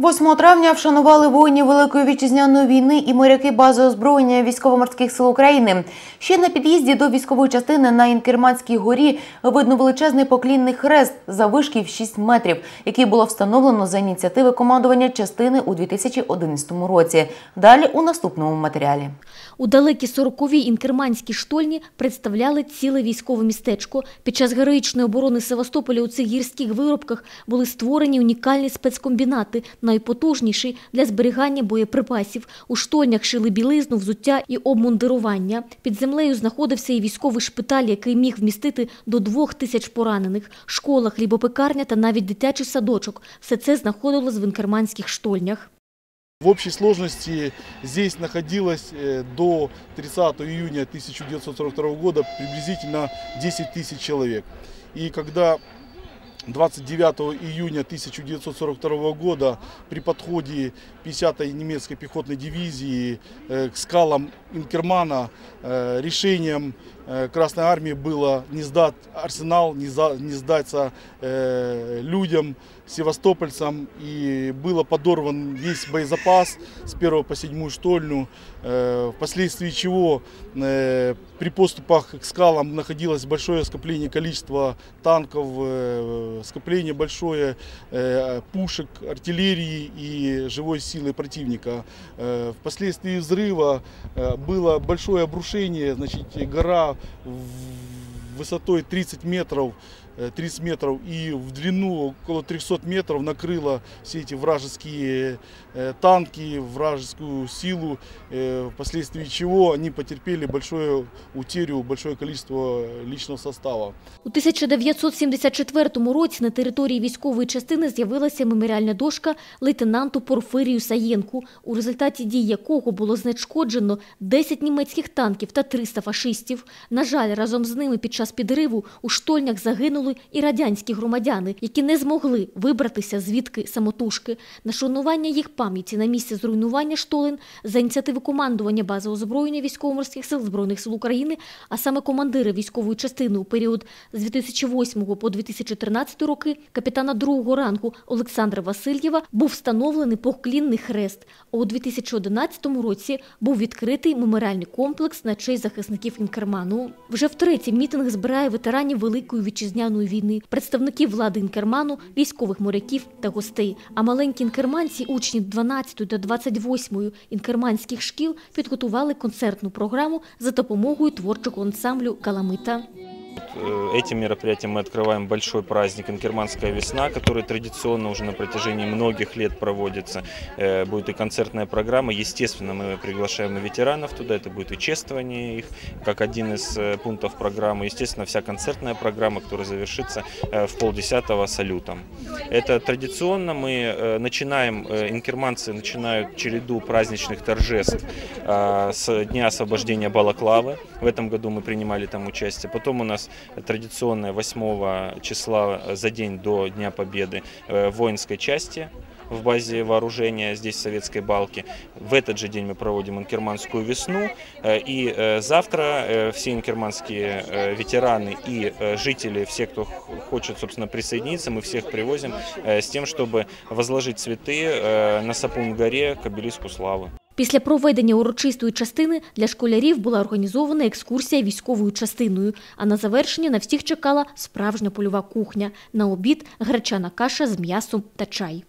8 травня вшанували воїнів Великої вітчизняної війни і моряки бази озброєння військово-морських сил України. Ще на під'їзді до військової частини на Інкерманській горі видно величезний поклінний хрест за в 6 метрів, який було встановлено за ініціативи командування частини у 2011 році. Далі у наступному матеріалі. У далекій сороковій інкерманській штольні представляли ціле військове містечко. Під час героїчної оборони Севастополя у цих гірських виробках були створені унікальні спецкомбінати, найпотужніші для зберігання боєприпасів. У штольнях шили білизну, взуття і обмундирування. Під землею знаходився і військовий шпиталь, який міг вмістити до двох тисяч поранених. Школа, хлібопекарня та навіть дитячий садочок. Все це знаходилось в інкерманських штольнях. В общей сложности здесь находилось э, до 30 июня 1942 года приблизительно 10 тысяч человек. И когда 29 июня 1942 года при подходе 50-й немецкой пехотной дивизии э, к скалам Инкермана э, решением э, Красной Армии было не сдать арсенал, не, за, не сдаться людям, севастопольцам. И было подорван весь боезапас с 1 по 7 штольню, э, впоследствии чего при поступах к скалам находилось большое скопление количества танков, скопление большое э, пушек, артиллерии и живой силы противника. Э, Впоследствии взрыва э, было большое обрушение, значит, гора высотой 30 метров, 30 метров и в длину около 300 метров накрыла все эти вражеские э, танки, вражескую силу, э, впоследствии чего они потерпели большую утерю, большое количество личного состава. У 1974 році на території військової частини з'явилася меморіальна дошка лейтенанту Порфирію Саєнку, у результаті дій якого було знешкоджено 10 німецьких танків та 300 фашистів. На жаль, разом з ними під час підриву у штольнях загинули і радянські громадяни, які не змогли вибратися звідки самотужки. На шанування їх пам'яті на місці зруйнування штолен за ініціативи командування бази озброєння військово-морських сил Збройних сил України, а саме командира військової частини у період з 2008 по 2013 роки капітана другого ранку Олександра Васильєва був встановлений поклінний хрест. А у 2011 році був відкритий меморіальний комплекс на честь захисників Інкерману. Вже втретє мітинг збирає ветеранів Великої вітчизняної війни, представників влади Інкерману, військових моряків та гостей. А маленькі інкерманці, учні 12 та 28 інкерманських шкіл, підготували концертну програму за допомогою творчого ансамблю Каламита. Э, Этим мероприятием мы открываем большой праздник «Инкерманская весна», который традиционно уже на протяжении многих лет проводится. Э, Будет и концертная программа. Естественно, мы приглашаем и ветеранов туда. Это будет и чествование их, как один из э, пунктов программы. Естественно, вся концертная программа, которая завершится в полдесятого салютом. Это традиционно мы начинаем, инкерманцы начинают череду праздничных торжеств с Дня освобождения Балаклавы. В этом году мы принимали там участие. Потом у нас традиционное 8 числа за день до Дня Победы э, воинской части в базе вооружения здесь в Советской Балке. В этот же день мы проводим инкерманскую весну. Э, И э, завтра все инкерманские ветераны и жители, все, кто хочет, собственно, присоединиться, мы всех привозим с тем, чтобы возложить цветы на Сапун-горе к обелиску славы. Після проведення урочистої частини для школярів була організована екскурсія військовою частиною, а на завершення на всіх чекала справжня польова кухня. На обід гречана каша з м'ясом та чай.